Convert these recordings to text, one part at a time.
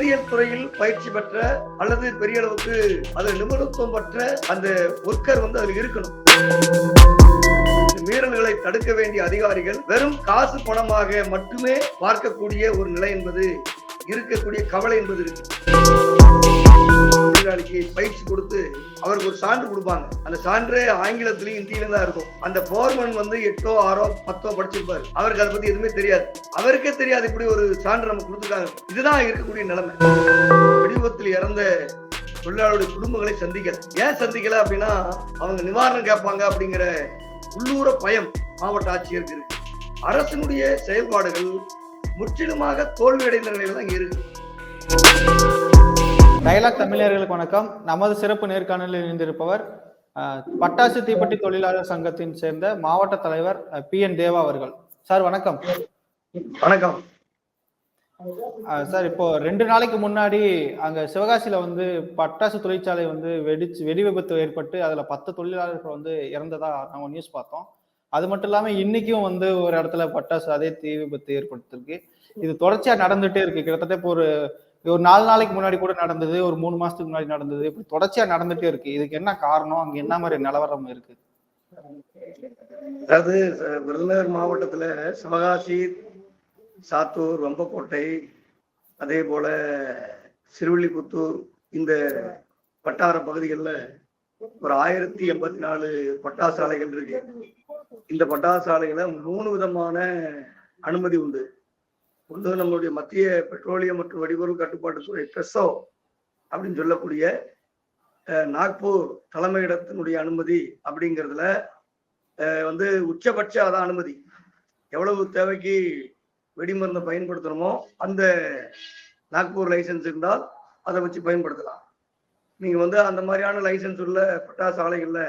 வேதியியல் துறையில் பயிற்சி பெற்ற அல்லது பெரிய அளவுக்கு அதில் நிபுணத்துவம் பெற்ற அந்த ஒர்க்கர் வந்து அதில் இருக்கணும். மீறல்களை தடுக்க வேண்டிய அதிகாரிகள் வெறும் காசு பணமாக மட்டுமே பார்க்கக்கூடிய ஒரு நிலை என்பது இருக்கக்கூடிய கவலை என்பது இருக்கு. தொழிலாளிக்கு பயிற்சி கொடுத்து அவருக்கு ஒரு சான்று கொடுப்பாங்க. அந்த சான்று ஆங்கிலத்திலையும் ஹிந்தியிலும் தான் இருக்கும். அந்த போர்மன் வந்து எட்டோ ஆறோ பத்தோ படிச்சிருப்பாரு. அவருக்கு அதை பத்தி எதுவுமே தெரியாது. அவருக்கே தெரியாது இப்படி ஒரு சான்று நம்ம கொடுத்துருக்காங்க. இதுதான் இருக்கக்கூடிய நிலைமை. வடிவத்தில் இறந்த தொழிலாளருடைய குடும்பங்களை சந்திக்கல. ஏன் சந்திக்கல அப்படின்னா அவங்க நிவாரணம் கேட்பாங்க அப்படிங்கிற உள்ளூர பயம் மாவட்ட ஆட்சியருக்கு இருக்கு. அரசினுடைய செயல்பாடுகள் முற்றிலுமாக தோல்வியடைந்த நிலையில தான் இருக்கு. டயலாக் தமிழர்களுக்கு வணக்கம். நமது சிறப்பு நேர்காணலில் இணைந்திருப்பவர் பட்டாசு தீப்பெட்டி தொழிலாளர் சங்கத்தின் சேர்ந்த மாவட்ட தலைவர் பி. என். தேவா அவர்கள். சார் வணக்கம். வணக்கம். சார் இப்போ ரெண்டு நாளைக்கு முன்னாடி அங்க சிவகாசியில வந்து பட்டாசு தொழிற்சாலை வந்து வெடிச்சு வெடி விபத்து ஏற்பட்டு அதுல பத்து தொழிலாளர்கள் வந்து இறந்ததா நம்ம நியூஸ் பார்த்தோம். அது மட்டும் இல்லாம இன்னைக்கும் வந்து ஒரு இடத்துல பட்டாசு அதே தீ விபத்து ஏற்படுத்திருக்கு இது தொடர்ச்சியா நடந்துட்டே இருக்கு. கிட்டத்தட்ட இப்போ ஒரு ஒரு நாலு நாளைக்கு முன்னாடி கூட நடந்தது ஒரு மூணு மாசத்துக்கு முன்னாடி நடந்தது. இப்படி தொடர்ச்சியா நடந்துட்டே இருக்கு. இதுக்கு என்ன காரணம்? அங்க என்ன மாதிரி நிலவரம் இருக்கு? அதாவது விருதுநகர் மாவட்டத்துல சிவகாசி சாத்தூர் வம்பக்கோட்டை அதே போல சிறுவில்லிபுத்தூர் இந்த வட்டார பகுதிகளில் ஒரு ஆயிரத்தி எண்பத்தி நாலு பட்டாசு ஆலைகள் இருக்கு. இந்த பட்டாசாலைகளை மூணு விதமான அனுமதி உண்டு. ஒன்று நம்மளுடைய மத்திய பெட்ரோலியம் மற்றும் வெடிபொருள் கட்டுப்பாட்டுத்துறை பெசோ அப்படின்னு சொல்லக்கூடிய நாக்பூர் தலைமையிடத்தினுடைய அனுமதி அப்படிங்கிறதுல வந்து உச்சபட்ச அதான் அனுமதி. எவ்வளவு தேவைக்கு வெடிமருந்தை பயன்படுத்தணுமோ அந்த நாக்பூர் லைசன்ஸ் இருந்தால் அதை வச்சு பயன்படுத்தலாம். நீங்கள் வந்து அந்த மாதிரியான லைசன்ஸ் உள்ள பட்டாசு ஆலைகளில்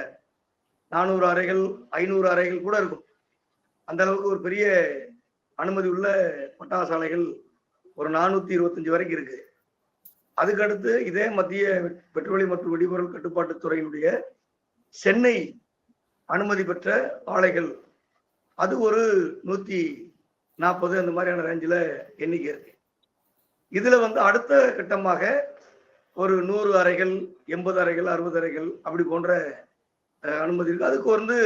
நானூறு அறைகள் ஐநூறு அறைகள் கூட இருக்கும். அந்த அளவுக்கு ஒரு பெரிய அனுமதி உள்ள பட்டாசு ஆலைகள் ஒரு நானூத்தி இருபத்தஞ்சு வரைக்கும் இருக்கு. அதுக்கடுத்து இதே மத்திய பெட்ரோலியம் மற்றும் வெடிபொருள் கட்டுப்பாட்டுத் துறையினுடைய சென்னை அனுமதி பெற்ற ஆலைகள் அது ஒரு நூத்தி நாற்பது அந்த மாதிரியான ரேஞ்சில் எண்ணிக்கை இருக்கு. இதுல வந்து அடுத்த கட்டமாக ஒரு நூறு அறைகள் எண்பது அறைகள் அறுபது அறைகள் அப்படி போன்ற அனுமதி இருக்கு. அதுக்கு வந்து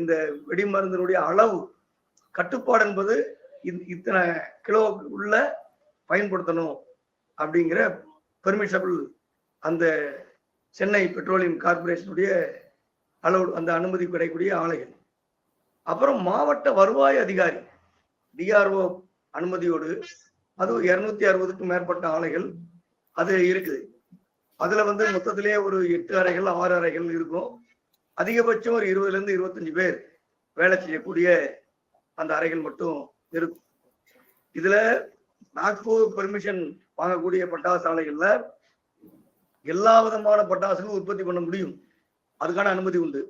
இந்த வெடிமருந்தினுடைய அளவு கட்டுப்பாடு என்பது இத்தனை கிலோ உள்ள பயன்படுத்தணும் அப்படிங்கிற பெர்மிஷபிள் அந்த சென்னை பெட்ரோலியம் கார்பரேஷனுடைய அளவு அந்த அனுமதி கிடைக்கக்கூடிய ஆலைகள். அப்புறம் மாவட்ட வருவாய் அதிகாரி டிஆர்ஓ அனுமதியோடு அது இருநூத்தி அறுபதுக்கும் மேற்பட்ட ஆலைகள் அது இருக்குது. அதுல வந்து மொத்தத்திலே ஒரு எட்டு அறைகள் ஆறு அறைகள் இருக்கும். அதிகபட்சம் ஒரு இருபதுல இருந்து இருபத்தஞ்சு பேர் வேலை செய்யக்கூடிய அந்த அறைகள் மட்டும் இருக்கும். இதுல நாக்பூர் பெர்மிஷன் வாங்கக்கூடிய பட்டாசு ஆலைகள்ல எல்லா விதமான பட்டாசுகளும் உற்பத்தி பண்ண முடியும். அதுக்கான அனுமதி உண்டு.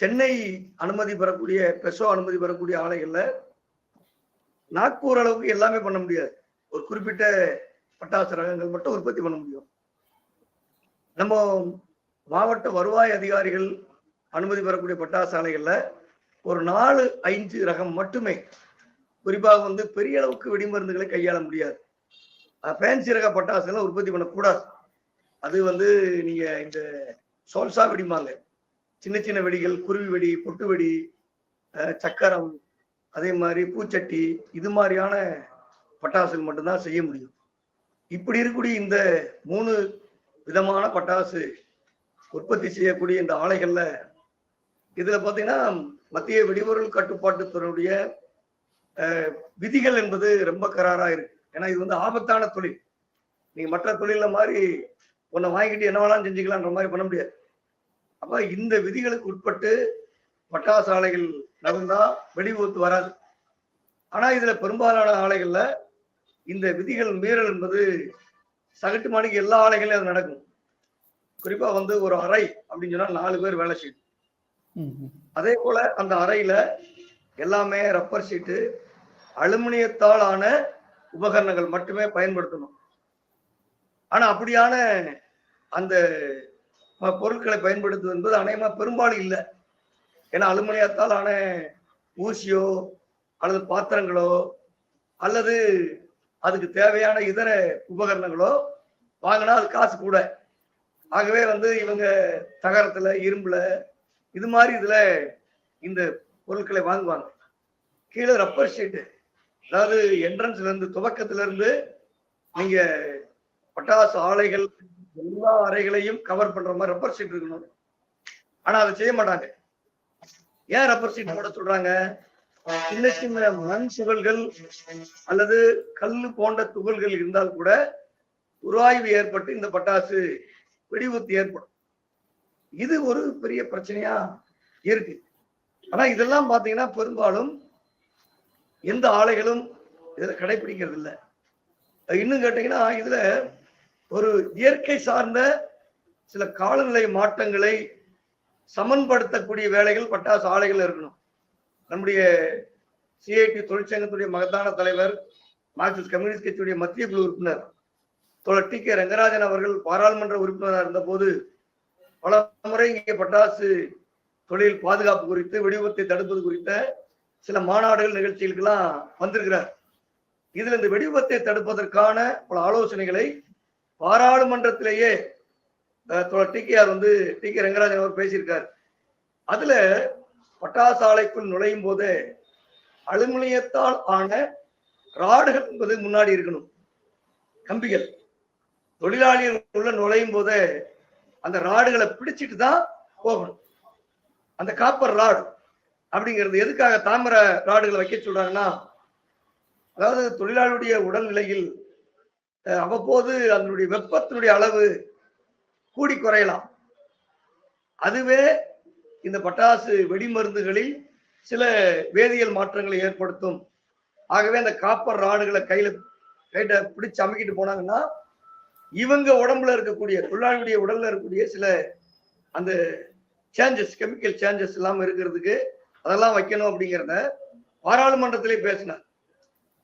சென்னை அனுமதி பெறக்கூடிய பெசோ அனுமதி பெறக்கூடிய ஆலைகள்ல நாக்பூர் அளவுக்கு எல்லாமே பண்ண முடியாது. ஒரு குறிப்பிட்ட பட்டாசு ரகங்கள் மட்டும் உற்பத்தி பண்ண முடியும். நம்ம மாவட்ட வருவாய் அதிகாரிகள் அனுமதி பெறக்கூடிய பட்டாசு ஆலைகள்ல ஒரு நாலு ஐந்து ரகம் மட்டுமே. குறிப்பாக வந்து பெரிய அளவுக்கு வெடிமருந்துகளை கையாள முடியாது. ஃபேன்சி ரக பட்டாசுகளை உற்பத்தி பண்ணக்கூடாது. அது வந்து நீங்க இந்த சோல்சா வெடிமாங்க சின்ன சின்ன வெடிகள் குருவி வெடி பொட்டு வெடி சக்கரம் அதே மாதிரி பூச்சட்டி இது மாதிரியான பட்டாசுகள் மட்டும்தான் செய்ய முடியும். இப்படி இருக்கக்கூடிய இந்த மூணு விதமான பட்டாசு உற்பத்தி செய்யக்கூடிய இந்த ஆலைகள்ல இதுல பாத்தீங்கன்னா மத்திய வெடிபொருள் கட்டுப்பாட்டுத்துறையுடைய விதிகள் என்பது ரொம்ப கராரா இருக்கு. ஏன்னா இது வந்து ஆபத்தான தொழில். நீங்க மற்ற தொழில மாதிரி உன்னை வாங்கிட்டு என்ன வேணாலும் செஞ்சுக்கலான்ற மாதிரி பண்ண முடியாது. அப்ப இந்த விதிகளுக்கு உட்பட்டு பட்டாசு ஆலைகள் நடந்தா வெடிவிபத்து வராது. ஆனா இதுல பெரும்பாலான ஆலைகள்ல இந்த விதிகள் மீறல் என்பது சகட்டு மாணிக்கு எல்லா ஆலைகளையும் அது நடக்கும். குறிப்பா வந்து ஒரு அறை அப்படின்னு சொன்னா நாலு பேர் வேலை செய்யும். அதே போல அந்த அறையில எல்லாமே ரப்பர் ஷீட்டு அலுமினியத்தால் ஆன உபகரணங்கள் மட்டுமே பயன்படுத்தணும். ஆனா அப்படியான அந்த பொருட்களை பயன்படுத்துவது என்பது அநேகமா பெரும்பாலும் இல்லை. ஏன்னா அலுமினியத்தால் ஆன ஊசியோ அல்லது பாத்திரங்களோ அல்லது அதுக்கு தேவையான இதர உபகரணங்களோ வாங்கினா அது காசு கூட. ஆகவே வந்து இவங்க தகரத்துல இரும்புல இது மாதிரி இதுல இந்த பொருட்களை வாங்குவாங்க. கீழே ரப்பர் ஷீட்டு அதாவது என்ட்ரன்ஸ்ல இருந்து துவக்கத்துல இருந்து நீங்க பட்டாசு ஆலைகள் எல்லா அறைகளையும் கவர் பண்ற மாதிரி ரப்பர் ஷீட் இருக்கணும். ஆனா அதை செய்ய மாட்டாங்க. ஏன் ரப்பர் ஷீட் போட சொல்றாங்க? சின்ன சின்ன மண் சுகல்கள் அல்லது கல் போன்ற துகள்கள் இருந்தால் கூட உராய்வு ஏற்பட்டு இந்த பட்டாசு வெடிவுத்து ஏற்படும். இது ஒரு பெரிய பிரச்சனையா இருக்கு. ஆனா இதெல்லாம் பாத்தீங்கன்னா பெரும்பாலும் எந்த ஆலைகளும் இதுல கடைபிடிக்கிறது இல்லை. இன்னும் கேட்டீங்கன்னா இதுல ஒரு இயற்கை சார்ந்த சில காலநிலை மாற்றங்களை சமன்படுத்தக்கூடிய வேலைகள் பட்டாசு ஆலைகள் இருக்கணும். நம்முடைய சிஐடி தொழிற்சங்கத்துடைய மகத்தான தலைவர் மார்க்சிஸ்ட் கம்யூனிஸ்ட் கட்சியுடைய மத்திய குழு உறுப்பினர் தோழர் டி கே ரங்கராஜன் அவர்கள் பாராளுமன்ற உறுப்பினராக இருந்தபோது பல முறை இங்கே பட்டாசு தொழில் பாதுகாப்பு குறித்து வெடிவிபத்தை தடுப்பது குறித்த சில மாநாடுகள் நிகழ்ச்சிகளுக்கெல்லாம் வந்திருக்கிறார். இதில் இந்த வெடிவிபத்தை தடுப்பதற்கான பல ஆலோசனைகளை பாராளுமன்றத்திலேயே டி கே ஆர் வந்து டி கே ரங்கராஜன் அவர் பேசியிருக்கார். அதுல பட்டாசு ஆலைக்குள் நுழையும் போது அலுமினியத்தால் ஆன ராடுகள் என்பது முன்னாடி இருக்கணும். கம்பிகள். தொழிலாளிகள் உள்ள நுழையும் போது அந்த ராடுகளை பிடிச்சிட்டு தான் போகணும். அந்த காப்பர் ராடு அப்படிங்கிறது எதுக்காக தாமிர ராடுகளை வைக்க சொல்றாங்கன்னா அதாவது தொழிலாளியுடைய உடல்நிலையில் அவ்வப்போது அதனுடைய வெப்பத்தினுடைய அளவு கூடி குறையலாம். அதுவே இந்த பட்டாசு வெடிமருந்துகளில் சில வேதியியல் மாற்றங்களை ஏற்படுத்தும். ஆகவே அந்த காப்பர் ராடுகளை கையில கைட்ட பிடிச்சு அமைக்கிட்டு போனாங்கன்னா இவங்க உடம்புல இருக்கக்கூடிய தொழிலாளியுடைய உடல்ல இருக்கக்கூடிய சில அந்த சேஞ்சஸ் கெமிக்கல் சேஞ்சஸ் இல்லாம இருக்கிறதுக்கு அதெல்லாம் வைக்கணும் அப்படிங்கிறத பாராளுமன்றத்திலே பேசினார்.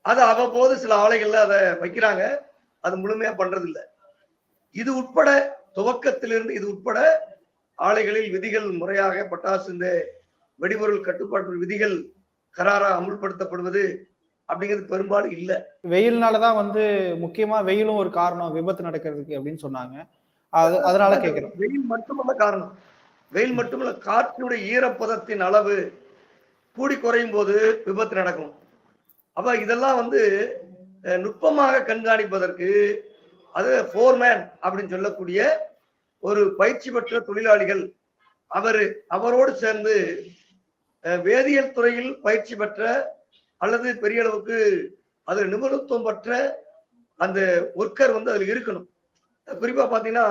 அது அவ்வப்போது சில ஆலைகள்ல அதை வைக்கிறாங்க. அது முழுமையா பண்றது இது உட்பட துவக்கத்திலிருந்து இது உட்பட ஆலைகளில் விதிகள் முறையாக பட்டாசு இந்த வெடிபொருள் கட்டுப்பாட்டு விதிகள் கராரா அமுல்படுத்தப்படுவது அப்படிங்கிறது பெரும்பாலும் இல்ல. வெயில்னாலதான் வந்து முக்கியமா வெயிலும் ஒரு காரணம் விபத்து நடக்கிறதுக்கு அப்படின்னு சொன்னாங்க. அது அதனால கேக்குறேன். வெயில் மட்டுமல்ல காரணம். வெயில் மட்டுமல்ல காற்றினுடைய ஈரப்பதத்தின் அளவு கூடி குறையும் போது விபத்து நடக்கும். அப்ப இதெல்லாம் வந்து நுட்பமாக கண்காணிப்பதற்கு அது ஃபோர்மேன் அப்படின்னு சொல்லக்கூடிய ஒரு பயிற்சி பெற்ற தொழிலாளிகள் அவர் அவரோடு சேர்ந்து வேதியியல் துறையில் பயிற்சி பெற்ற அல்லது பெரிய அளவுக்கு அது நிபுணத்துவம் பெற்ற அந்த ஒர்க்கர் வந்து அதுல இருக்கணும். குறிப்பா பாத்தீங்கன்னா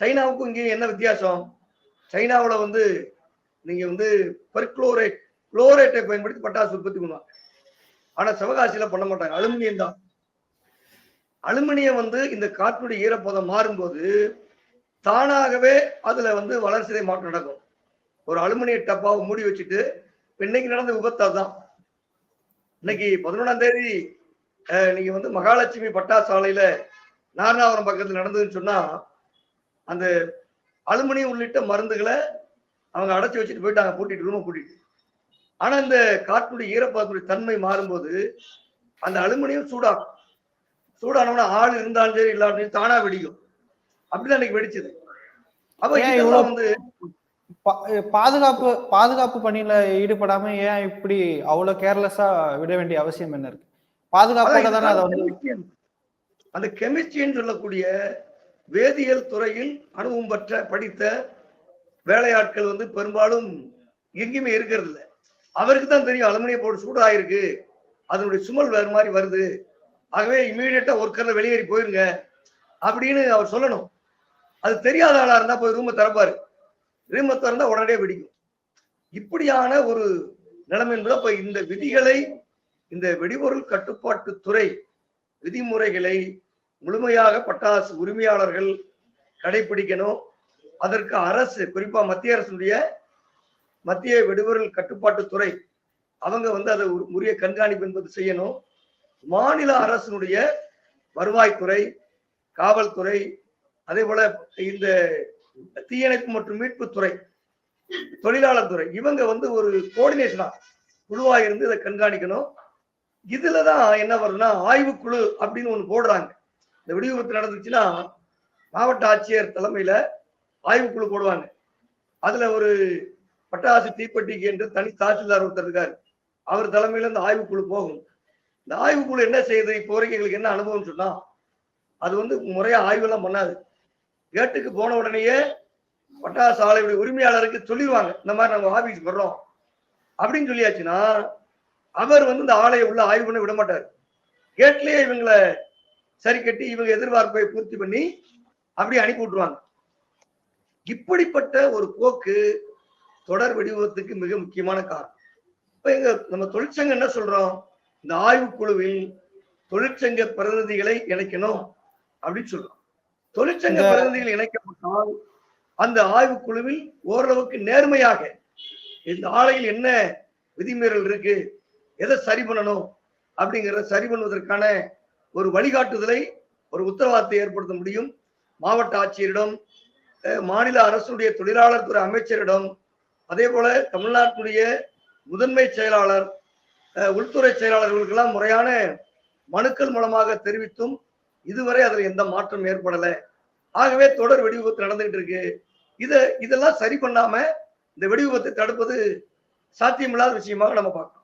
சைனாவுக்கும் இங்கேயும் என்ன வித்தியாசம்? சைனாவில் வந்து நீங்க வந்து பெர்க்ளோரேட் குளோரேட்டை பயன்படுத்தி பட்டாசு உற்பத்தி பண்ணுவாங்க. ஆனா சிவகாசியில பண்ண மாட்டாங்க. அலுமினியம் தான். அலுமினியம் வந்து இந்த காற்றுடைய ஈரப்பதம் மாறும்போது தானாகவே அதுல வந்து வளர்ச்சிதை மாற்றம் நடக்கும். ஒரு அலுமினிய டப்பாவை மூடி வச்சுட்டு இன்னைக்கு நடந்த விபத்து அதுதான் இன்னைக்கு பதினொன்றாம் தேதி நீங்க வந்து மகாலட்சுமி பட்டாசு ஆலையில நாரணாவரம் பக்கத்துல நடந்ததுன்னு சொன்னா அந்த அலுமினியம் உள்ளிட்ட மருந்துகளை அவங்க அடைச்சி வச்சுட்டு போயிட்டாங்க பூட்டிட்டு ரூமை பூட்டிட்டு. ஆனா இந்த காற்றுடைய ஈரப்பதத்துடைய தன்மை மாறும்போது அந்த அலுமினியம் சூடாகும். சூடானவன ஆள் இருந்தாலும் சரி சரி தானா வெடிக்கும். அப்படிதான் இன்னைக்கு வெடிச்சது. அப்ப வந்து பாதுகாப்பு பாதுகாப்பு பணியில ஈடுபடாம ஏன் இப்படி அவ்வளவு கேர்லெஸ்ஸா விட வேண்டிய அவசியம் என்ன இருக்கு? பாதுகாப்போட தானே அதை வந்து chemistry. அந்த கெமிஸ்ட்ரின்னு சொல்லக்கூடிய வேதியியல் துறையில் அனுபவம் பெற்ற படித்த வேலையாட்கள் வந்து பெரும்பாலும் எங்கேயுமே இருக்கிறது இல்ல. அவருக்கு தான் தெரியும் அலுமினிய போட்டு சூடாயிருக்கு. அதனுடைய சுமல் வேறு மாதிரி வருது. ஆகவே இமீடியட்டா ஒர்க்கர்ல வெளியேறி போயிருங்க. அப்படின்னு அவர் சொல்லணும். அது தெரியாத ஆளா இருந்தா போய் ரூமை திறப்பாரு. ரூமை திறந்தா உடனடியே வெடிக்கும். இப்படியான ஒரு நிலைமை என்பது அப்ப இந்த விதிகளை இந்த வெடிபொருள் கட்டுப்பாட்டு துறை விதிமுறைகளை முழுமையாக பட்டாசு உரிமையாளர்கள் கடைபிடிக்கணும். அதற்கு அரசு குறிப்பா மத்திய அரசுடைய மத்திய வெடிபொருள் கட்டுப்பாட்டு துறை அவங்க வந்து அதை ஒரு உரிய கண்காணிப்பு என்பது செய்யணும். மாநில அரசினுடைய வருவாய்த்துறை காவல்துறை அதே போல இந்த தீயணைப்பு மற்றும் மீட்பு துறை தொழிலாளர் துறை இவங்க வந்து ஒரு கோஆர்டினேஷனா குழுவா இருந்து இதை கண்காணிக்கணும். இதுலதான் என்ன வருதுன்னா ஆய்வுக்குழு அப்படின்னு ஒண்ணு போடுறாங்க. இந்த வெடிவிபத்து நடந்துச்சுன்னா மாவட்ட ஆட்சியர் தலைமையில ஆய்வுக்குழு போடுவாங்க. அதுல ஒரு பட்டாசு தீப்பெட்டிக்கு என்று தனி தாசில்தார் ஒருத்தர் இருக்காரு. அவர் தலைமையில இந்த ஆய்வுக்குழு போகும். இந்த ஆய்வுக்குழு என்ன செய்யுது? இப்போ வரைக்கும் எங்களுக்கு என்ன அனுபவம் சொன்னா அது வந்து முறையா ஆய்வெல்லாம் பண்ணாது. கேட்டுக்கு போன உடனேயே பட்டாசு ஆலையுடைய உரிமையாளருக்கு சொல்லிடுவாங்க இந்த மாதிரி நாங்கள் ஆபீஸ் வர்றோம். அப்படின்னு சொல்லியாச்சுன்னா அவர் வந்து இந்த ஆலையை உள்ள ஆய்வு பண்ண விட மாட்டார். கேட்லயே இவங்களை சரி கட்டி இவங்க எதிர்பார்ப்பை பூர்த்தி பண்ணி அப்படியே அனுப்பி விட்டுருவாங்க. இப்படிப்பட்ட ஒரு போக்கு தொடர் வடிவத்துக்கு மிக முக்கியமான காரணம். இப்ப எங்க நம்ம தொழிற்சங்கம் என்ன சொல்றோம்? இந்த ஆய்வுக்குழுவில் தொழிற்சங்க பிரதிநிதிகளை இணைக்கணும் அப்படின்னு சொல்றோம். தொழிற்சங்க பிரதிநிதிகள் இணைக்கப்பட்டால் அந்த ஆய்வுக்குழுவில் ஓரளவுக்கு நேர்மையாக இந்த ஆலையில் என்ன விதிமீறல் இருக்கு எதை சரி பண்ணணும் அப்படிங்கிறத சரி பண்ணுவதற்கான ஒரு வழிகாட்டுதலை ஒரு உத்தரவாதத்தை ஏற்படுத்த முடியும். மாவட்ட ஆட்சியரிடம் மாநில அரசுடைய தொழிலாளர் துறை அமைச்சரிடம் அதே போல தமிழ்நாட்டுடைய முதன்மை செயலாளர் உள்துறை செயலாளர்களுக்கெல்லாம் முறையான மனுக்கள் மூலமாக தெரிவித்தும் இதுவரை அதுல எந்த மாற்றம் ஏற்படல. ஆகவே தொடர் வெடிவிபத்து நடந்துகிட்டு இருக்கு இத இதெல்லாம் சரி பண்ணாம இந்த வெடிவிபத்தை தடுப்பது சாத்தியமில்லாத விஷயமாக நம்ம பார்க்கணும்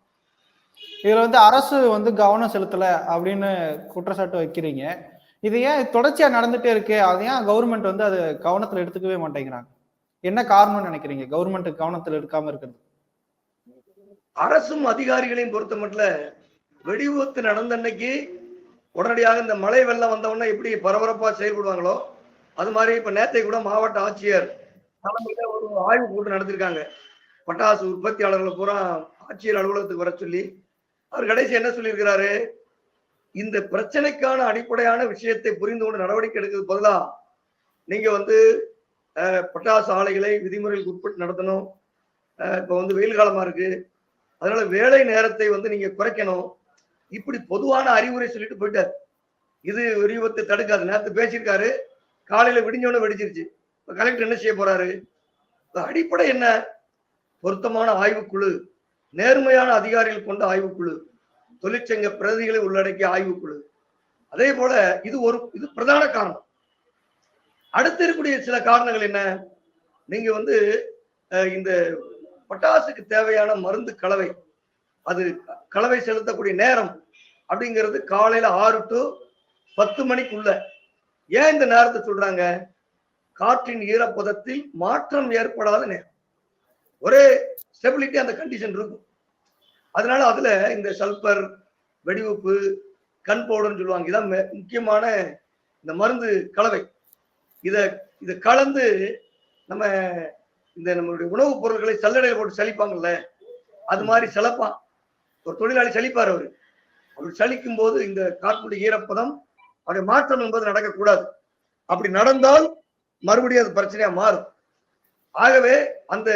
இதுல வந்து அரசு வந்து கவனம் செலுத்தல அப்படின்னு குற்றச்சாட்டு வைக்கிறீங்க. இது ஏன் தொடர்ச்சியா நடந்துட்டே இருக்கு? அது ஏன் கவர்மெண்ட் வந்து அது கவனத்துல எடுத்துக்கவே மாட்டேங்கிறாங்க? என்ன காரணம்னு நினைக்கிறீங்க? கவர்மெண்ட் கவனத்துல எடுக்காம இருக்கிறது. அரசும் அதிகாரிகளையும் பொறுத்த மட்டும் வெடிவிபத்து நடந்த அன்னைக்கு உடனடியாக இந்த மழை வெள்ளம் வந்தவுடனே எப்படி பரபரப்பா செயல்படுவாங்களோ அது மாதிரி இப்ப நேத்தை கூட மாவட்ட ஆட்சியர் தலைமையில ஒரு ஆய்வு கூட்டம் நடத்திருக்காங்க. பட்டாசு உற்பத்தியாளர்களை பூரா ஆட்சியர் அலுவலகத்துக்கு வர சொல்லி அவர் கடைசி என்ன சொல்லியிருக்கிறாரு? இந்த பிரச்சனைக்கான அடிப்படையான விஷயத்தை புரிந்து கொண்டு நடவடிக்கை எடுக்கிறது பதிலா நீங்க வந்து பட்டாசு ஆலைகளை விதிமுறைகளுக்கு உட்பட்டு நடத்தணும். இப்போ வந்து வெயில் காலமா இருக்கு. அதனால வேலை நேரத்தை வந்து நீங்க குறைக்கணும். இப்படி பொதுவான அறிவுரை சொல்லிட்டு போயிட்டார். இது விரிவத்தை தடுக்காது நேரத்து பேசியிருக்காரு. காலையில விடிஞ்சோன்னு வெடிச்சிருச்சு. இப்ப கலெக்டர் என்ன செய்ய போறாரு? அடிப்படை என்ன? பொருத்தமான ஆய்வுக்குழு நேர்மையான அதிகாரிகள் கொண்ட ஆய்வுக்குழு தொழிற்சங்க பிரதிகளை உள்ளடக்கிய ஆய்வுக்குழு. அதே போல இது ஒரு இது பிரதான காரணம். அடுத்து இருக்கக்கூடிய சில காரணங்கள் என்ன? நீங்க வந்து இந்த பட்டாசுக்கு தேவையான மருந்து கலவை. அது கலவை செலுத்தக்கூடிய நேரம் அப்படிங்கிறது காலையில ஆறு டு பத்து மணிக்குள்ள. ஏன் இந்த நேரத்தை சொல்றாங்க? காற்றின் ஈரப்பதத்தில் மாற்றம் ஏற்படாத நேரம். ஒரே ஸ்டெபிலிட்டி அந்த கண்டிஷன் இருக்கும். அதனால அதுல இந்த சல்பர் வெடிவுப்பு கண் பவுடர்னு சொல்லுவாங்க. இதான் மே- முக்கியமான இந்த மருந்து கலவை. இதை இதை கலந்து நம்ம இந்த நம்மளுடைய உணவுப் பொருட்களை சல்லடையில் போட்டு சலிப்பாங்கல்ல அது மாதிரி சிலப்பான் ஒரு தொழிலாளி சலிப்பார் அவரு. அவர் சலிக்கும் போது இந்த காற்றுடைய ஈரப்பதம் அவருடைய மாற்றம் என்பது நடக்கக்கூடாது. அப்படி நடந்தால் மறுபடியும் அது பிரச்சனையா மாறும். ஆகவே அந்த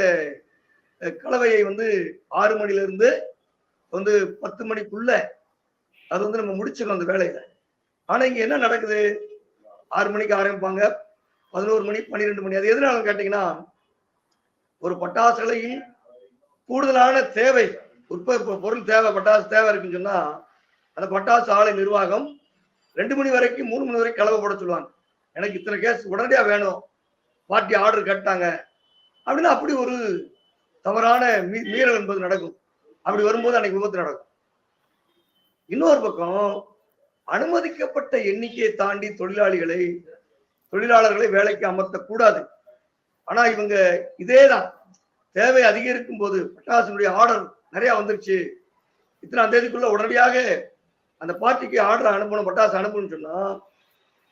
கலவையை வந்து ஆறு மணில இருந்து வந்து பத்து மணிக்குள்ள அது வந்து நம்ம முடிச்சிடணும் அந்த வேலையில. ஆனா இங்க என்ன நடக்குது? ஆறு மணிக்கு ஆரம்பிப்பாங்க. பதினோரு மணி பன்னிரெண்டு மணி. அது எதனால கேட்டீங்கன்னா ஒரு பட்டாசுகளையும் கூடுதலான தேவை உற்பத்தி பொருள் தேவை பட்டாசு தேவை இருக்குன்னு சொன்னா அந்த பட்டாசு ஆலை நிர்வாகம் ரெண்டு மணி வரைக்கும் மூணு மணி வரைக்கும் கலவை போட சொல்லுவாங்க. எனக்கு இத்தனை கேஸ் உடனடியா வேணும். பார்ட்டி ஆர்டர் கட்டாங்க அப்படின்னா அப்படி ஒரு தவறான மீ மீறல் என்பது நடக்கும். அப்படி வரும்போது அன்னைக்கு விபத்து நடக்கும். இன்னொரு பக்கம் அனுமதிக்கப்பட்ட எண்ணிக்கையை தாண்டி தொழிலாளிகளை தொழிலாளர்களை வேலைக்கு அமர்த்தக்கூடாது. ஆனா இவங்க இதேதான். தேவை அதிகரிக்கும் போது பட்டாசுடைய ஆர்டர் நிறைய வந்துருச்சு. இத்தனாம் தேதிக்குள்ள உடனடியாக அந்த பார்ட்டிக்கு ஆர்டர் அனுப்பணும் பட்டாசு அனுப்பணும்னு சொன்னா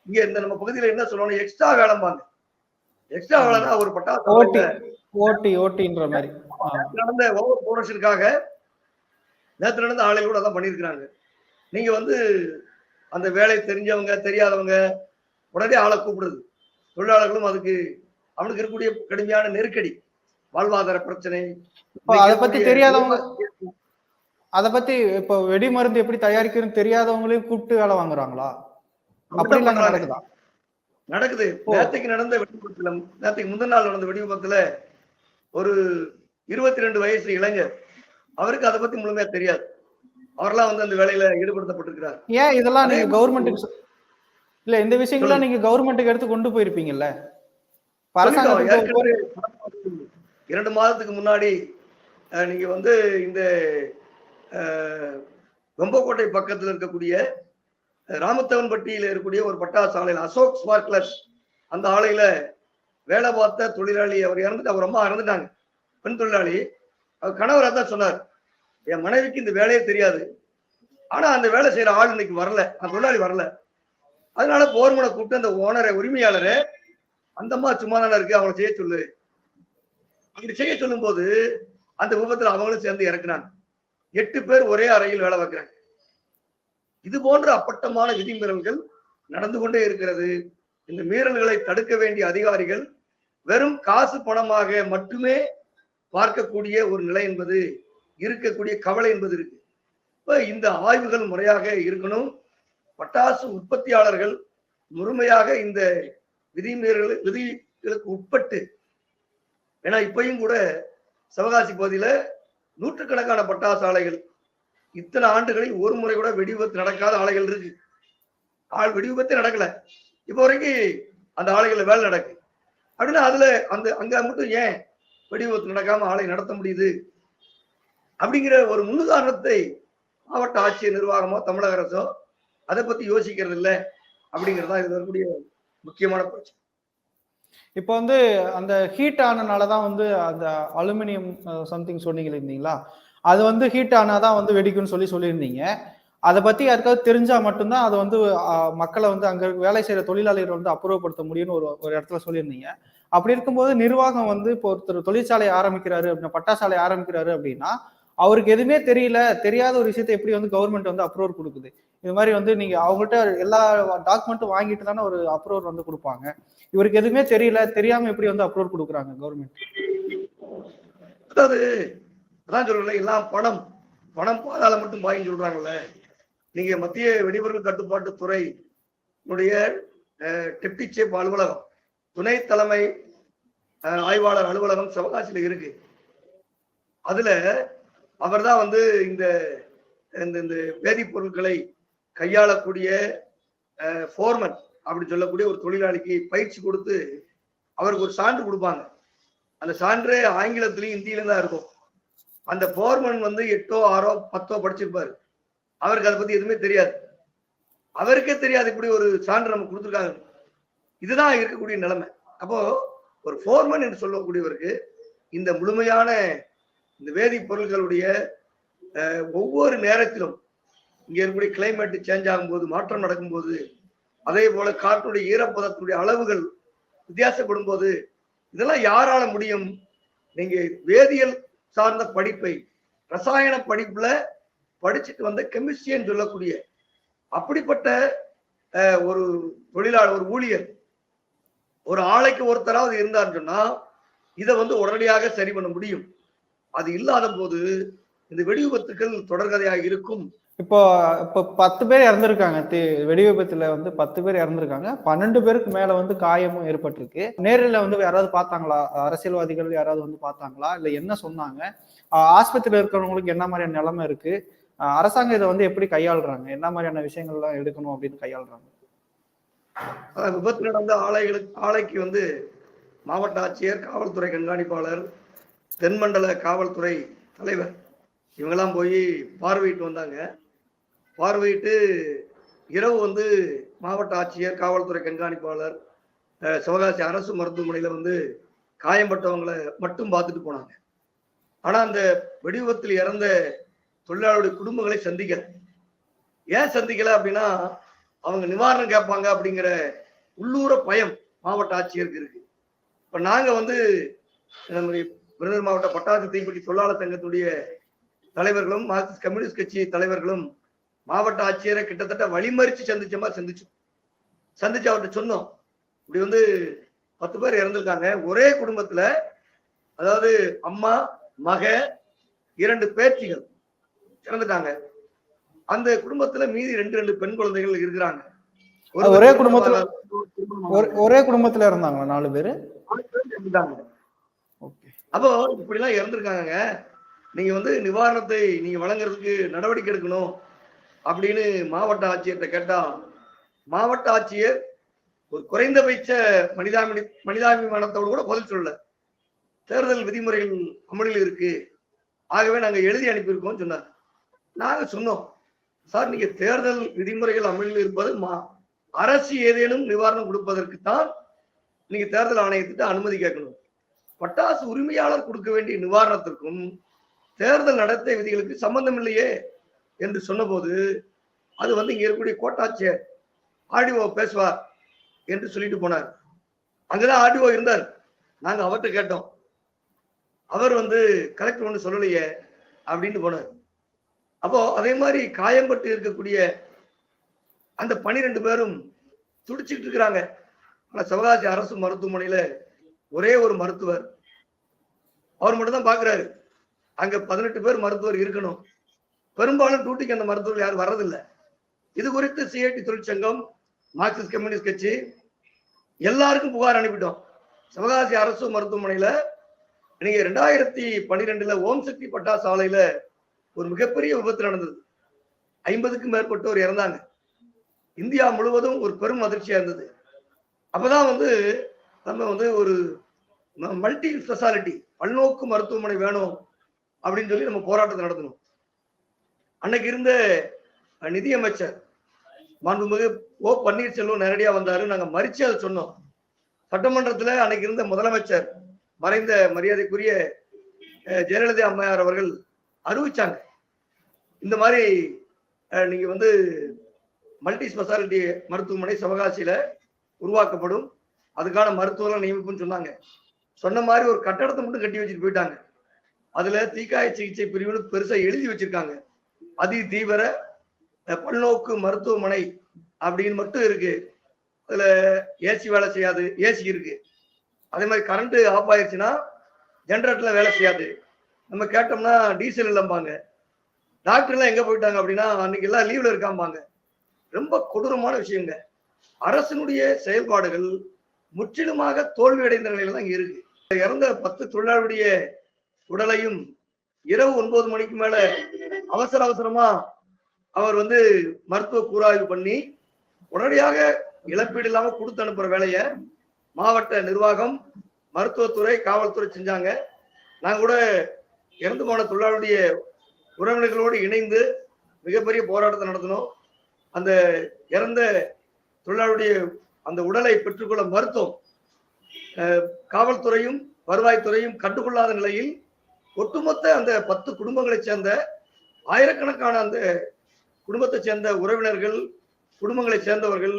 இங்க இந்த நம்ம பகுதியில என்ன சொல்லணும் எக்ஸ்ட்ரா வேலைம்பாங்க எக்ஸ்ட்ரா வேலைன்னா ஒரு பட்டாசு ஓட்டி ஓட்டி ஓட்டின்ற மாதிரி. நடந்த ஓவர் ப்ரொடக்ஷனுக்காக நேற்று நடந்த ஆலையில் கூட அதான் பண்ணியிருக்கிறாங்க. நீங்க வந்து அந்த வேலை தெரிஞ்சவங்க தெரியாதவங்க உடனே ஆளை கூப்பிடுறது. தொழிலாளர்களும் அதுக்கு அவனுக்கு இருக்கக்கூடிய கடுமையான நெருக்கடி. வாழ்வாதார பிரச்சனை. அதை பத்தி தெரியாதவங்க அத பத்தி இப்போ வெடி மருந்து எப்படி தயாரிக்கிறதுன்னு தெரியாதவங்களையும் கூப்பிட்டு வேலை வாங்குறாங்களா? அப்படி. நடக்குதா? நடக்குது. நேற்றுக்கு நடந்த வெடி விபத்துல நேற்றுக்கு முந்தின நாள் நடந்த வெடி விபத்துல ஒரு இருபத்தி ரெண்டு வயசு இளைஞர். அவருக்கு அதை பத்தி முழுமையா தெரியாது. அவரெல்லாம் வந்து அந்த வேலையில ஈடுபடுத்தப்பட்டிருக்கிறார். ஏன் இதெல்லாம் நீங்க கவர்மெண்ட்டுக்கு இல்ல இந்த விஷயங்கள்லாம் நீங்க கவர்மெண்ட்டுக்கு எடுத்து கொண்டு போயிருப்பீங்கல்ல? இரண்டு மாதத்துக்கு முன்னாடி நீங்க வந்து இந்த வெம்பக்கோட்டை பக்கத்தில் இருக்கக்கூடிய அஹ், இருக்கக்கூடிய ஒரு பட்டாசு ஆலையில் அசோக் ஸ்பார்க்லஸ் அந்த ஆலையில வேலை பார்த்த தொழிலாளி அவர் இறந்துட்டு அவர் அம்மா இறந்துட்டாங்க. பெண் தொழிலாளி அவர் கணவர் தான் சொன்னார் என் மனைவிக்கு இந்த வேலையே தெரியாது. ஆனா அந்த வேலை செய்யற ஆள் இன்னைக்கு வரல. அந்த தொழிலாளி வரல. அதனால போர்மனை கூப்பிட்டு அந்த ஓனரை உரிமையாளரை அந்த அம்மா சும்மா தானே இருக்கு அவங்களை செய்ய சொல்லு. அப்படி செய்ய சொல்லும் போது அந்த விபத்துல அவங்களும் சேர்ந்து இறக்குனாங்க. எட்டு பேர் ஒரே அறையில் வேலை வைக்கிறாங்க இது போன்ற அப்பட்டமான விதிமீறல்கள் நடந்து கொண்டே இருக்கிறது. இந்த மீறல்களை தடுக்க வேண்டிய அதிகாரிகள் வெறும் காசு பணமாக மட்டுமே பார்க்கக்கூடிய ஒரு நிலை என்பது இருக்கக்கூடிய கவலை என்பது இருக்கு. இப்ப இந்த ஆய்வுகள் முறையாக இருக்கணும். பட்டாசு உற்பத்தியாளர்கள் முழுமையாக இந்த விதிமீறல் விதிகளுக்கு உட்பட்டு ஏன்னா இப்பையும் கூட சிவகாசி பகுதியில நூற்றுக்கணக்கான பட்டாசு ஆலைகள். இத்தனை ஆண்டுகளில் ஒரு முறை கூட வெடி விபத்து நடக்காத ஆலைகள் இருக்கு. ஆள் வெடி விபத்து நடக்கல. இப்போ வரைக்கும் அந்த ஆலைகள்ல வேலை நடக்கு. அப்படின்னா அதுல அந்த அங்க மட்டும் ஏன் வெடி விபத்து நடக்காம ஆலை நடத்த முடியுது? அப்படிங்கிற ஒரு முன்னுதாரணத்தை மாவட்ட ஆட்சியர் நிர்வாகமோ தமிழக அரசோ அதை பத்தி யோசிக்கிறது இல்லை. அப்படிங்கிறதா இது வரக்கூடிய முக்கியமான பிரச்சனை. இப்போ வந்து அந்த ஹீட் ஆனனால தான் வந்து அந்த அலுமினியம் சம்திங் சொன்னீங்க இருந்தீங்களா அது வந்து ஹீட் ஆனாதான் வந்து வெடிக்கும்னு சொல்லி சொல்லியிருந்தீங்க. அதை பத்தி யாருக்காவது தெரிஞ்சா மட்டும்தான் அதை வந்து மக்களை வந்து அங்க வேலை செய்யற தொழிலாளர்கள் வந்து அப்புறப்படுத்த முடியும்னு ஒரு ஒரு இடத்துல சொல்லியிருந்தீங்க. அப்படி இருக்கும்போது நிர்வாகம் வந்து இப்போ ஒருத்தர் தொழிற்சாலை ஆரம்பிக்கிறாரு அப்படின்னா பட்டாசாலை ஆரம்பிக்கிறாரு அப்படின்னா அவருக்கு எதுவுமே தெரியல தெரியாத ஒரு விஷயத்தை எப்படி வந்து கவர்மெண்ட் வந்து அப்ரூவல் கொடுக்குது? இது மாதிரி வந்து நீங்க அவங்கள்ட்ட எல்லா டாக்குமெண்ட்டும் வாங்கிட்டு தானே ஒரு அப்ரூவல் வந்து கொடுப்பாங்க. இவருக்கு எதுவுமே தெரியல. தெரியாம எப்படி வந்து அப்லோட் கொடுக்குறாங்க கவர்மெண்ட் அதாவது அதான் சொல்றேன் எல்லாம் பணம். பணம் பாதாள மட்டும் பாயின்னு சொல்றாங்கல்ல. நீங்க மத்திய வெடிபொருள் கட்டுப்பாட்டு துறை டெப்டி சேப் அலுவலகம் துணை தலைமை ஆய்வாளர் அலுவலகம் சிவகாசியில இருக்கு. அதுல அவர்தான் வந்து இந்த இந்த இந்த வேதிப்பொருட்களை கையாளக்கூடிய ஃபோர்மன் அப்படி சொல்லக்கூடிய ஒரு தொழிலாளிக்கு பயிற்சி கொடுத்து அவருக்கு ஒரு சான்று கொடுப்பாங்க. அந்த சான்று ஆங்கிலத்திலையும் இந்தியிலும் தான் இருக்கும். அந்த போர்மன் வந்து எட்டோ ஆறோ பத்தோ படிச்சிருப்பாரு. அவருக்கு அதை பத்தி எதுவுமே தெரியாது. அவருக்கே தெரியாது இப்படி ஒரு சான்று நம்ம கொடுத்துருக்காங்க. இதுதான் இருக்கக்கூடிய நிலைமை. அப்போ ஒரு ஃபோர்மன் என்று சொல்லக்கூடியவருக்கு இந்த முழுமையான இந்த வேதிப்பொருட்களுடைய ஒவ்வொரு நேரத்திலும் இங்க இருக்கக்கூடிய கிளைமேட் சேஞ்ச் ஆகும்போது மாற்றம் நடக்கும்போது அதே போல காற்றுடைய ஈரப்பதத்துடைய அளவுகள் வித்தியாசப்படும் போது இதெல்லாம் யாரால முடியும்? நீங்க வேதியியல் சார்ந்த படிப்பை ரசாயன படிப்புல படிச்சுட்டு வந்த கெமிஸ்ட்ரின்னு சொல்லக்கூடிய அப்படிப்பட்ட ஒரு தொழிலாளர் ஒரு ஊழியர் ஒரு ஆலைக்கு ஒருத்தராவது இருந்தாருன்னு சொன்னா இதை வந்து உடனடியாக சரி பண்ண முடியும். அது இல்லாத போது இந்த வெடி விபத்துக்கள் தொடர்கதையாக இருக்கும். இப்போ இப்போ பத்து பேர் இறந்துருக்காங்க. தி- வெடி விபத்துல வந்து பத்து பேர் இறந்துருக்காங்க. பன்னெண்டு பேருக்கு மேல வந்து காயமும் ஏற்பட்டிருக்கு. நேரில் வந்து யாராவது பார்த்தாங்களா? அரசியல்வாதிகள் யாராவது வந்து பார்த்தாங்களா? இல்லை என்ன சொன்னாங்க? ஆஸ்பத்திரியில் இருக்கிறவங்களுக்கு என்ன மாதிரியான நிலைமை இருக்கு? அரசாங்கம் இதை வந்து எப்படி கையாளுறாங்க? என்ன மாதிரியான விஷயங்கள்லாம் எடுக்கணும் அப்படின்னு கையாளுறாங்க? அதான் விபத்து நடந்த ஆலைகளுக்கு ஆலைக்கு வந்து மாவட்ட ஆட்சியர் காவல்துறை கண்காணிப்பாளர் தென்மண்டல காவல்துறை தலைவர் இவங்கெல்லாம் போய் பார்வையிட்டு வந்தாங்க. பார்வையிட்டு இரவு வந்து மாவட்ட ஆட்சியர் காவல்துறை கண்காணிப்பாளர் சிவகாசி அரசு மருத்துவமனையில் வந்து காயம்பட்டவங்களை மட்டும் பார்த்துட்டு போனாங்க. ஆனால் அந்த வெடிவத்தில் இறந்த தொழிலாளருடைய குடும்பங்களை சந்திக்கல. ஏன் சந்திக்கல அப்படின்னா அவங்க நிவாரணம் கேட்பாங்க அப்படிங்கிற உள்ளூர பயம் மாவட்ட ஆட்சியருக்கு இருக்கு. இப்போ நாங்கள் வந்து நம்முடைய விருதுநகர் மாவட்ட பட்டாசு தீப்பெட்டி தொழிலாளர் சங்கத்துடைய தலைவர்களும் மார்க்சிஸ்ட் கம்யூனிஸ்ட் கட்சி தலைவர்களும் மாவட்ட ஆட்சியரை கிட்டத்தட்ட வழிமறிச்சு சந்திச்ச மாதிரி சந்திச்சோம் சந்திச்சு அவர்கிட்ட சொன்னோம். இப்படி வந்து பத்து பேர் இறந்திருக்காங்க. ஒரே குடும்பத்துல அதாவது அம்மா மக இரண்டு பேர்ச்சிகள் இறந்துட்டாங்க. அந்த குடும்பத்துல மீதி ரெண்டு ரெண்டு பெண் குழந்தைகள் இருக்கிறாங்க. ஒரே குடும்பத்துல- ஒரே- குடும்பத்துல இருந்தாங்களா நாலு பேரு? அப்போ இப்படி எல்லாம் இறந்துருக்காங்க நீங்க வந்து நிவாரணத்தை நீங்க வழங்குறதுக்கு நடவடிக்கை எடுக்கணும். அப்படின்னு மாவட்ட ஆட்சியர்கிட்ட கேட்டா மாவட்ட ஆட்சியர் ஒரு குறைந்தபட்ச மனிதாபிமி மனிதாபிமானத்தோடு கூட பதில் சொல்லல. தேர்தல் விதிமுறைகள் அமலில் இருக்கு. ஆகவே நாங்க எழுதி அனுப்பியிருக்கோம் சொன்னார். நாங்க சொன்னோம். சார் நீங்க தேர்தல் விதிமுறைகள் அமலில் இருப்பது மா அரசு ஏதேனும் நிவாரணம் கொடுப்பதற்கு தான் நீங்க தேர்தல் ஆணையத்திட்ட அனுமதி கேட்கணும். பட்டாசு உரிமையாளர் கொடுக்க வேண்டிய நிவாரணத்திற்கும் தேர்தல் நடத்தை விதிகளுக்கு சம்பந்தம் இல்லையே. என்று சொன்னபோது அது வந்து இங்க இருக்கக்கூடிய கோட்டாட்சியர் ஆடிஓ பேசுவார் என்று சொல்லிட்டு போனார். அங்கதான் ஆடிஓ இருந்தார். நாங்க அவர்கிட்ட கேட்டோம். அவர் வந்து கலெக்டர் ஒன்று சொல்லலையே அப்படின்னு போனார். அப்போ அதே மாதிரி காயம்பட்டு இருக்கக்கூடிய அந்த பனிரெண்டு பேரும் துடிச்சிட்டு இருக்கிறாங்க. ஆனா சிவகாசி அரசு மருத்துவமனையில ஒரே ஒரு மருத்துவர். அவர் மட்டும் தான் பாக்குறாரு. அங்க பதினெட்டு பேர் மருத்துவர் இருக்கணும். பெரும்பாலும் டியூட்டிக்கு அந்த மருத்துவர்கள் யாரும் வர்றதில்லை. இது குறித்து சிஐடி தொழிற்சங்கம் மார்க்சிஸ்ட் கம்யூனிஸ்ட் கட்சி எல்லாருக்கும் புகார் அனுப்பிட்டோம். சிவகாசி அரசு மருத்துவமனையில நீங்க ரெண்டாயிரத்தி பன்னிரெண்டுல ஓம் சக்தி பட்டா சாலையில் ஒரு மிகப்பெரிய விபத்து நடந்தது. ஐம்பதுக்கும் மேற்பட்டோர் இறந்தாங்க. இந்தியா முழுவதும் ஒரு பெரும் அதிர்ச்சியா இருந்தது. அப்பதான் வந்து நம்ம வந்து ஒரு மல்டி ஸ்பெஷாலிட்டி பல்நோக்கு மருத்துவமனை வேணும் அப்படின்னு சொல்லி நம்ம போராட்டத்தை நடத்தணும் அன்னைக்கு இருந்த நிதியமைச்சர் மாண்புமிகு ஓ பன்னீர்செல்வம் நேரடியா வந்தாரு. நாங்க மறிச்சு அதை சொன்னோம். சட்டமன்றத்துல அன்னைக்கு இருந்த முதலமைச்சர் மறைந்த மரியாதைக்குரிய ஜெயலலிதா அம்மையார் அவர்கள் அறிவிச்சாங்க. இந்த மாதிரி நீங்க வந்து மல்டி ஸ்பெஷாலிட்டி மருத்துவமனை சிவகாசியில உருவாக்கப்படும். அதுக்கான மருத்துவர்கள் நியமிப்புன்னு சொன்னாங்க. சொன்ன மாதிரி ஒரு கட்டடத்தை மட்டும் கட்டி வச்சுட்டு போயிட்டாங்க. அதுல தீக்காய சிகிச்சை பிரிவுன்னு பெருசா எழுதி வச்சிருக்காங்க. அதி தீவிர பல்நோக்கு மருத்துவமனை அப்படின்னு மட்டும் இருக்கு. அதுல ஏசி வேலை செய்யாது ஏசி இருக்கு. அதே மாதிரி கரண்ட் ஆஃப் ஆயிருச்சுன்னா ஜென்ரேட்டர்ல வேலை செய்யாது. நம்ம கேட்டோம்னா டீசல் இல்லம்பாங்க. டாக்டர்லாம் எங்க போயிட்டாங்க அப்படின்னா அன்னைக்கு எல்லாம் லீவ்ல இருக்காம்பாங்க. ரொம்ப கொடூரமான விஷயங்க. அரசினுடைய செயல்பாடுகள் முற்றிலுமாக தோல்வி அடைந்த நிலையில தான் இருக்கு. இறந்த பத்து தொழிலாளருடைய உடலையும் இரவு ஒன்பது மணிக்கு மேல அவசர அவசரமா அவர் வந்து மருத்துவ கூறாய்வு பண்ணி உடனடியாக இழப்பீடு இல்லாம கொடுத்து அனுப்புற வேலையை மாவட்ட நிர்வாகம் மருத்துவத்துறை காவல்துறை செஞ்சாங்க. நாங்க கூட இறந்து போன தொழிலாளருடைய உறவினர்களோடு இணைந்து மிகப்பெரிய போராட்டத்தை நடத்தினோம். அந்த இறந்த தொழிலாளருடைய அந்த உடலை பெற்றுக்கொள்ள மருத்துவம் காவல்துறையும் வருவாய்த்துறையும் கண்டுகொள்ளாத நிலையில் ஒட்டுமொத்த அந்த பத்து குடும்பங்களைச் சேர்ந்த ஆயிரக்கணக்கான அந்த குடும்பத்தைச் சேர்ந்த உறவினர்கள் குடும்பங்களைச் சேர்ந்தவர்கள்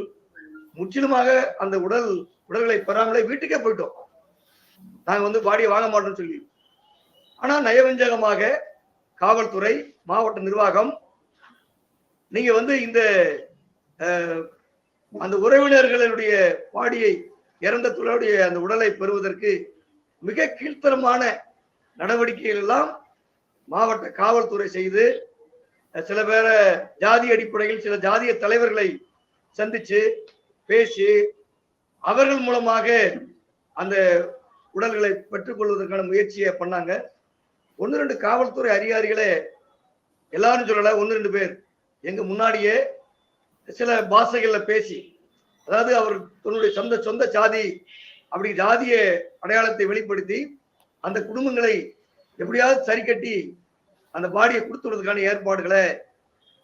முற்றிலுமாக அந்த உடல் உடல்களை பெறாமலே வீட்டுக்கே போயிட்டோம். நாங்க வந்து பாடியை வாங்க மாட்டோம்னு சொல்லி. ஆனா நயவஞ்சகமாக காவல்துறை மாவட்ட நிர்வாகம் நீங்க வந்து இந்த அந்த உறவினர்களுடைய பாடியை இறந்த துறையுடைய அந்த உடலை பெறுவதற்கு மிக கீழ்த்தரமான நடவடிக்கைகள் எல்லாம் மாவட்ட காவல்துறை செய்து சில பேரை ஜாதி அடிப்படையில் சில ஜாதிய தலைவர்களை சந்திச்சு பேசி அவர்கள் மூலமாக அந்த உடல்களை பெற்றுக்கொள்வதற்கான முயற்சியை பண்ணாங்க. ஒன்று ரெண்டு காவல்துறை அதிகாரிகளே எல்லாரும் சொல்லல ஒன்று ரெண்டு பேர். எங்க முன்னாடியே சில பாஷைகள்ல பேசி அதாவது அவர் தன்னுடைய சொந்த சொந்த சாதி அப்படி ஜாதிய அடையாளத்தை வெளிப்படுத்தி அந்த குடும்பங்களை எப்படியாவது சரி கட்டி அந்த பாடியை கொடுத்துறதுக்கான ஏற்பாடுகளை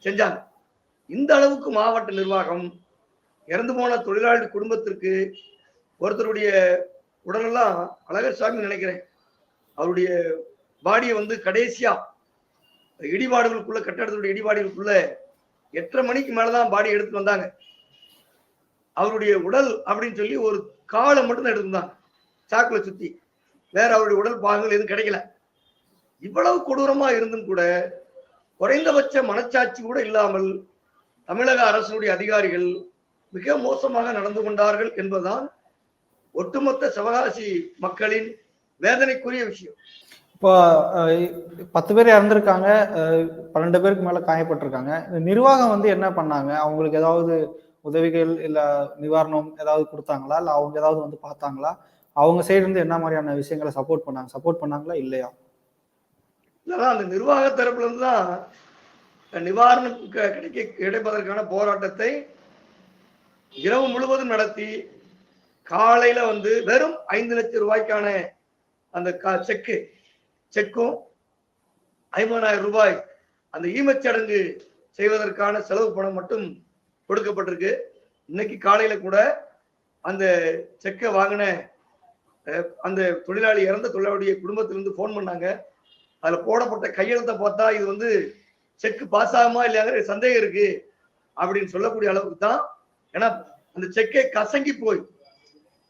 செஞ்சாங்க. இந்த அளவுக்கு மாவட்ட நிர்வாகம் இறந்து போன தொழிலாளி குடும்பத்திற்கு ஒருத்தருடைய உடலெல்லாம் அழகர் சாமி நினைக்கிறேன். அவருடைய பாடியை வந்து கடைசியா இடிபாடுகளுக்குள்ள கட்டடத்துடைய இடிபாடுகளுக்குள்ள எட்டரை மணிக்கு மேலதான் பாடி எடுத்து வந்தாங்க. அவருடைய உடல் அப்படின்னு சொல்லி ஒரு காலை மட்டும் தான் எடுத்திருந்தாங்க சாக்குல சுத்தி. வேற அவருடைய உடல் பாகங்கள் எதுவும் கிடைக்கல. இவ்வளவு கொடூரமா இருந்தும் கூட குறைந்தபட்ச மனச்சாட்சி கூட இல்லாமல் தமிழக அரசுடைய அதிகாரிகள் மிக மோசமாக நடந்து கொண்டார்கள் என்பதுதான் ஒட்டுமொத்த சிவகாசி மக்களின் வேதனைக்குரிய விஷயம். இப்போ பத்து பேர் இறந்துருக்காங்க பன்னெண்டு பேருக்கு மேல காயப்பட்டிருக்காங்க. நிர்வாகம் வந்து என்ன பண்ணாங்க? அவங்களுக்கு ஏதாவது உதவிகள் இல்ல நிவாரணம் ஏதாவது கொடுத்தாங்களா? இல்ல அவங்க ஏதாவது வந்து பார்த்தாங்களா? அவங்க சைடு இருந்து என்ன மாதிரியான விஷயங்களை சப்போர்ட் பண்ணாங்க? சப்போர்ட் பண்ணாங்களா? இல்லையா? இல்லைன்னா அந்த நிர்வாக தரப்புல இருந்து தான் நிவாரணம் க- கிடைக்க கிடைப்பதற்கான போராட்டத்தை இரவு முழுவதும் நடத்தி காலையில வந்து வெறும் ஐந்து லட்சம் ரூபாய்க்கான அந்த கா- செக்கு செக்கும் ஐம்பதாயிரம் ரூபாய் அந்த ஈமச்சடங்கு செய்வதற்கான செலவு பணம் மட்டும் கொடுக்கப்பட்டிருக்கு. இன்னைக்கு காலையில கூட அந்த செக்கை வாங்கின அந்த தொழிலாளி இறந்த தொழிலாளியுடைய குடும்பத்திலிருந்து ஃபோன் பண்ணாங்க. அதுல போடப்பட்ட கையெழுத்தை பார்த்தா இது வந்து செக் பாஸ் ஆகுமா இல்லையாங்கிற சந்தேகம் இருக்கு அப்படின்னு சொல்லக்கூடிய அளவுக்கு தான். ஏன்னா அந்த செக்கை கசங்கி போய்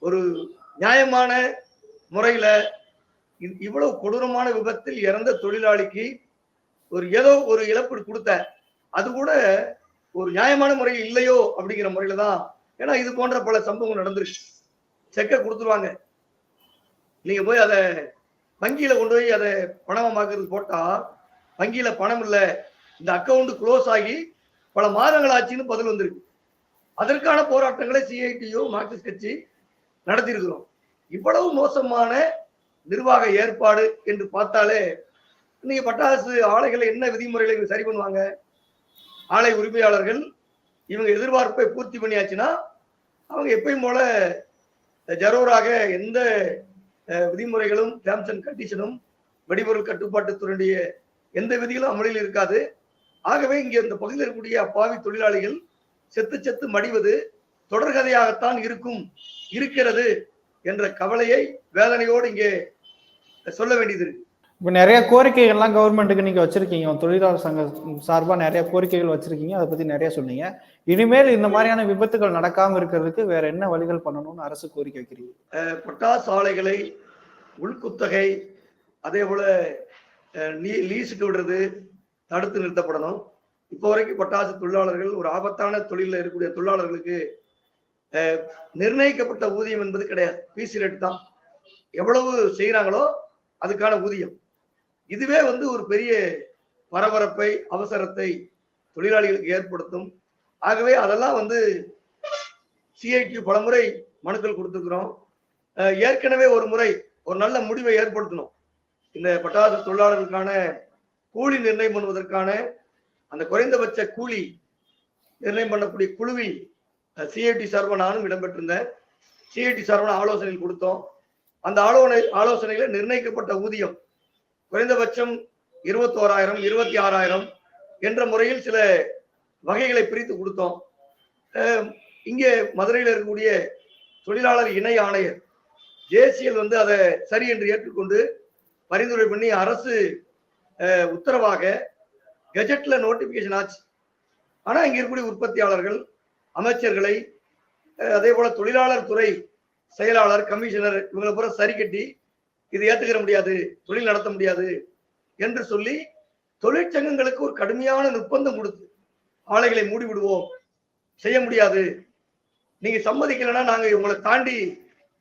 ஒரு நியாயமான முறையில இவ்வளவு கொடூரமான விபத்தில் இறந்த தொழிலாளிக்கு ஒரு ஏதோ ஒரு இழப்பீடு கொடுத்த அது கூட ஒரு நியாயமான முறை இல்லையோ அப்படிங்கிற முறையில தான். ஏன்னா இது போன்ற பல சம்பவங்கள் நடந்துருச்சு. செக்கை கொடுத்துருவாங்க. நீங்க போய் அதை வங்கியில கொண்டு போய் அதை பணமாக்குறது போட்டா வங்கியில பணம் இல்லை. இந்த அக்கௌண்ட் க்ளோஸ் ஆகி பல மாதங்கள் ஆச்சுன்னு பதில் வந்திருக்கு. அதற்கான போராட்டங்களை சிஐடியோ மார்க்சிஸ்ட் கட்சி நடத்தியிருக்கிறோம். இவ்வளவு மோசமான நிர்வாக ஏற்பாடு என்று பார்த்தாலே நீங்க பட்டாசு ஆலைகளை என்ன விதிமுறைகளை இவங்க சரி பண்ணுவாங்க? ஆலை உரிமையாளர்கள் இவங்க எதிர்பார்ப்பை பூர்த்தி பண்ணியாச்சுன்னா அவங்க எப்பயும் போல ஜரோராக எந்த விதிமுறைகளும் டேர்ம்ஸ் அண்ட் கண்டிஷனும் வெடிபொருள் கட்டுப்பாட்டுத்துறையுடைய எந்த விதிகளும் அமலில் இருக்காது. ஆகவே இங்கே இந்த பகுதியில் இருக்கக்கூடிய அப்பாவி தொழிலாளிகள் செத்து செத்து மடிவது தொடர்கதையாகத்தான் இருக்கும் இருக்கிறது என்ற கவலையை வேதனையோடு இங்கே சொல்ல வேண்டியது இருக்கு. இப்போ நிறைய கோரிக்கைகள்லாம் கவர்மெண்ட்டுக்கு நீங்கள் வச்சுருக்கீங்க. தொழிலாளர் சங்க சார்பாக நிறைய கோரிக்கைகள் வச்சுருக்கீங்க. அதை பற்றி நிறைய சொன்னீங்க. இனிமேல் இந்த மாதிரியான விபத்துகள் நடக்காமல் இருக்கிறதுக்கு வேற என்ன வழிகள் பண்ணணும்னு அரசு கோரிக்கை வைக்கிறீங்க? பட்டாசு ஆலைகளை உள்குத்தகை அதே போல் நீ லீ- லீஸுக்கு விடுறது தடுத்து நிறுத்தப்படணும். இப்போ வரைக்கும் பட்டாசு தொழிலாளர்கள் ஒரு ஆபத்தான தொழிலில் இருக்கக்கூடிய தொழிலாளர்களுக்கு நிர்ணயிக்கப்பட்ட ஊதியம் என்பது கிடையாது. பிசி ரேட் தான். எவ்வளவு செய்கிறாங்களோ அதுக்கான ஊதியம். இதுவே வந்து ஒரு பெரிய பரபரப்பை அவசரத்தை தொழிலாளிகளுக்கு ஏற்படுத்தும். ஆகவே அதெல்லாம் வந்து சிஐடி பலமுறை மனுக்கள் கொடுத்துருக்குறோம். ஏற்கனவே ஒரு முறை ஒரு நல்ல முடிவை ஏற்படுத்தணும். இந்த பட்டாசு தொழிலாளர்களுக்கான கூலி நிர்ணயம் பண்ணுவதற்கான அந்த குறைந்தபட்ச கூலி நிர்ணயம் பண்ணக்கூடிய குழுவில் சிஐடி சார்பாக நானும் இடம்பெற்றிருந்தேன். சிஐடி சார்பான ஆலோசனையில் கொடுத்தோம். அந்த ஆலோசனை ஆலோசனைகளை நிர்ணயிக்கப்பட்ட ஊதியம் குறைந்தபட்சம் இருபத்தோராயிரம் இருபத்தி ஆறாயிரம் என்ற முறையில் சில வகைகளை பிரித்து கொடுத்தோம். இங்கே மதுரையில் இருக்கக்கூடிய தொழிலாளர் இணை ஆணையர் ஜேசிஎல் வந்து அதை சரி என்று ஏற்றுக்கொண்டு பரிந்துரை பண்ணி அரசு உத்தரவாக கெஜெட்ல நோட்டிபிகேஷன் ஆச்சு. ஆனால் இங்கே இருக்கக்கூடிய உற்பத்தியாளர்கள் அமைச்சர்களை அதே போல தொழிலாளர் துறை செயலாளர் கமிஷனர் இவங்களை பூரா சரி கட்டி இது ஏற்றுக்கிற முடியாது தொழில் நடத்த முடியாது என்று சொல்லி தொழிற்சங்கங்களுக்கு ஒரு கடுமையான நிர்பந்தம் கொடுத்து ஆலைகளை மூடி விடுவோம். செய்ய முடியாது. நீங்க சம்மதிக்கலைன்னா நாங்க உங்களை தாண்டி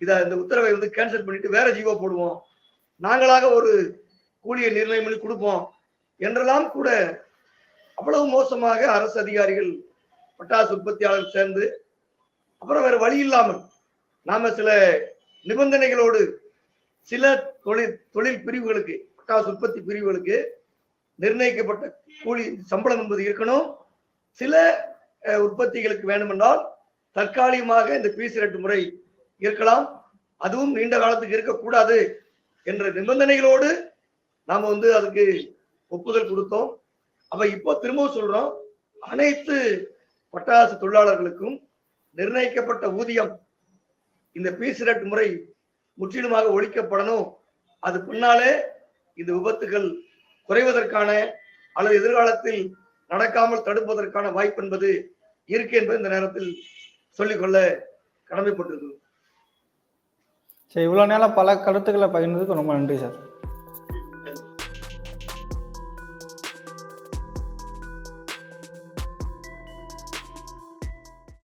இதை இந்த உத்தரவை வந்து கேன்சல் பண்ணிட்டு வேற ஜீவோ போடுவோம். நாங்களாக ஒரு கூலியை நிர்ணயம் பண்ணி கொடுப்போம். என்றெல்லாம் கூட அவ்வளவு மோசமாக அரசு அதிகாரிகள் பட்டாசு உற்பத்தியாளர் சேர்ந்து அப்புறம் வேற வழி இல்லாமல் நாம சில நிபந்தனைகளோடு சில தொழில் தொழில் பிரிவுகளுக்கு பட்டாசு உற்பத்தி பிரிவுகளுக்கு நிர்ணயிக்கப்பட்ட கூலி சம்பளம் என்பது இருக்கணும். சில உற்பத்திகளுக்கு வேண்டுமென்றால் தற்காலிகமாக இந்த பீஸ் ரெட்டு முறை இருக்கலாம். அதுவும் நீண்ட காலத்துக்கு இருக்கக்கூடாது என்ற நிபந்தனைகளோடு நாம் வந்து அதுக்கு ஒப்புதல் கொடுத்தோம். அப்ப இப்போ திரும்பவும் சொல்றோம். அனைத்து பட்டாசு தொழிலாளர்களுக்கும் நிர்ணயிக்கப்பட்ட ஊதியம் இந்த பீஸ் ரேட் முறை முற்றிலுமாக ஒழிக்கப்படணும். அது பின்னாலே இந்த விபத்துகள் குறைவதற்கான அல்லது எதிர்காலத்தில் நடக்காமல் தடுப்பதற்கான வாய்ப்பு என்பது இருக்கு என்பது இந்த நேரத்தில் சொல்லிக்கொள்ள கடமைப்பட்டிருக்கிறோம். சரி இவ்வளவு நேரம் பல கருத்துக்களை பகிர்ந்ததுக்கு ரொம்ப நன்றி சார்.